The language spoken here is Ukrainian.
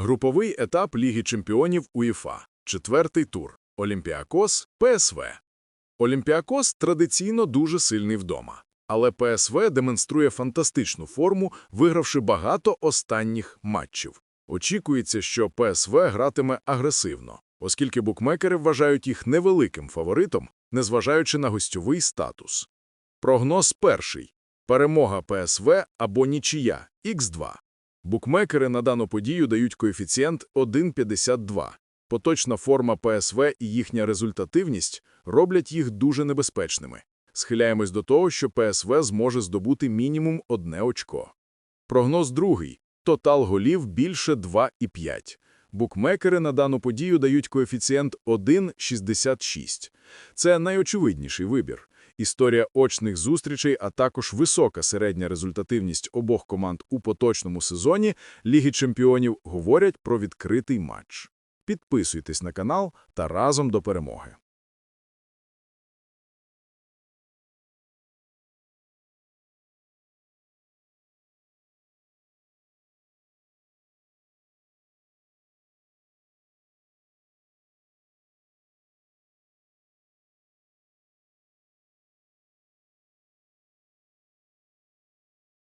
Груповий етап Ліги чемпіонів УЄФА. Четвертий тур. Олімпіакос, ПСВ. Олімпіакос традиційно дуже сильний вдома. Але ПСВ демонструє фантастичну форму, вигравши багато останніх матчів. Очікується, що ПСВ гратиме агресивно, оскільки букмекери вважають їх невеликим фаворитом, незважаючи на гостьовий статус. Прогноз перший. Перемога ПСВ або нічия – х2. Букмекери на дану подію дають коефіцієнт 1,52. Поточна форма ПСВ і їхня результативність роблять їх дуже небезпечними. Схиляємось до того, що ПСВ зможе здобути мінімум одне очко. Прогноз другий. Тотал голів більше 2,5. Букмекери на дану подію дають коефіцієнт 1,66. Це найочевидніший вибір. Історія очних зустрічей, а також висока середня результативність обох команд у поточному сезоні Ліги чемпіонів говорять про відкритий матч. Підписуйтесь на канал та разом до перемоги.